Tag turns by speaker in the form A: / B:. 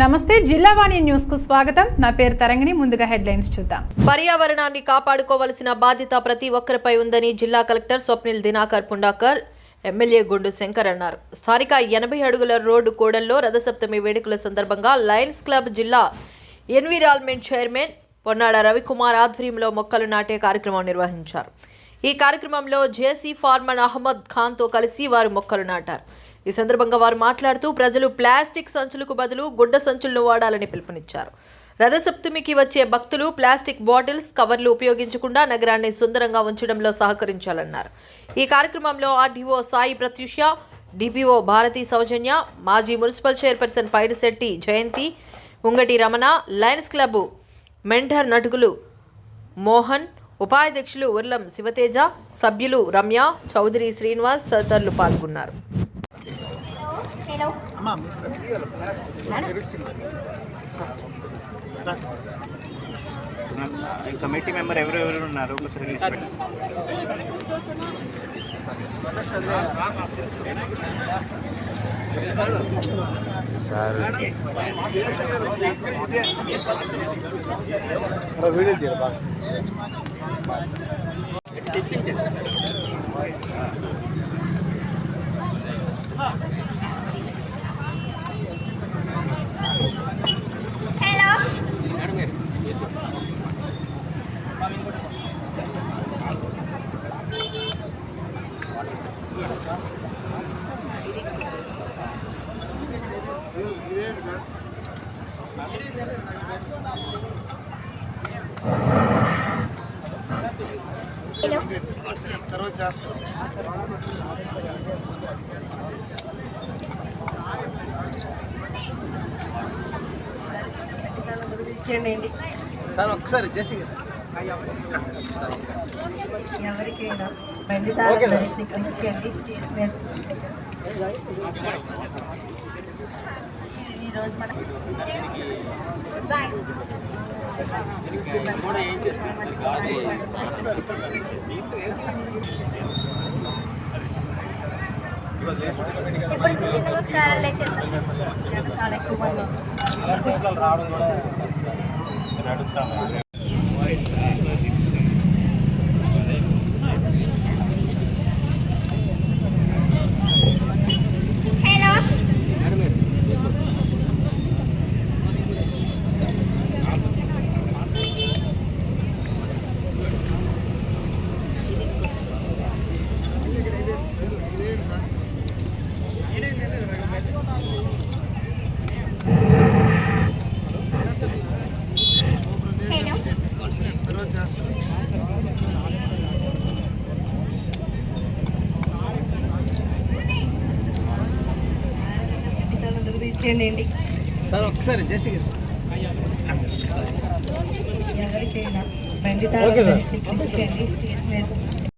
A: నమస్తే జిల్లావాణి న్యూస్కు స్వాగతం. నా పేరు తరంగిణి ముందుగా హెడ్లైన్స్ చూద్దాం.
B: పర్యావరణాన్ని కాపాడుకోవలసిన బాధ్యత ప్రతి ఒక్కరిపై ఉందని జిల్లా కలెక్టర్ స్వప్నిల్ దినాకర్ పుండాకర్ ఎమ్మెల్యే గుండు శంకర్ అన్నారు. స్థానిక ఎనభై అడుగుల రోడ్డు కూడల్లో రథసప్తమి వేడుకల సందర్భంగా లయన్స్ క్లబ్ జిల్లా ఎన్విరాన్మెంట్ చైర్మన్ పొన్నాడ రవికుమార్ ఆధ్వర్యంలో మొక్కలు నాటే కార్యక్రమం నిర్వహించారు. ఈ కార్యక్రమంలో జేసీ ఫార్మన్ అహ్మద్ ఖాన్తో కలిసి వారు మొక్కలు నాటారు. ఈ సందర్భంగా వారు మాట్లాడుతూ ప్రజలు ప్లాస్టిక్ సంచులకు బదులు గుడ్డ సంచులను వాడాలని పిలుపునిచ్చారు. రథసప్తమికి వచ్చే భక్తులు ప్లాస్టిక్ బాటిల్స్ కవర్లు ఉపయోగించకుండా నగరాన్ని సుందరంగా ఉంచడంలో సహకరించాలన్నారు. ఈ కార్యక్రమంలో ఆర్డీఓ సాయి ప్రత్యూష డిపిఓ భారతీ సౌజన్య మాజీ municipal chairperson Paidisetti Jayanthi Ungati Ramana lions club mentor Natukulu Mohan ఉపాధ్యక్షులు ఉర్లం శివతేజ సభ్యులు రమ్య చౌదరి శ్రీనివాస్ తదితరులు పాల్గొన్నారు.
C: కమిటీ మెంబర్ ఎవరెవరు ఉన్నారు పెట్టండి
D: సార్ ఒకసారి జేసీ
E: ఎవరికైనా బండితారం ఇచ్చేయండి ఈరోజు మన ఇప్పుడు సూర్య నమస్కారాలు చేద్దాం చాలా ఎక్కువ మంది. ఉన్నారు. ఇచ్చేయండి
D: సార్ ఒకసారి జేసీ
E: ఎవరికైనా బండితారం ఇచ్చేయండి స్టేజ్ మీద.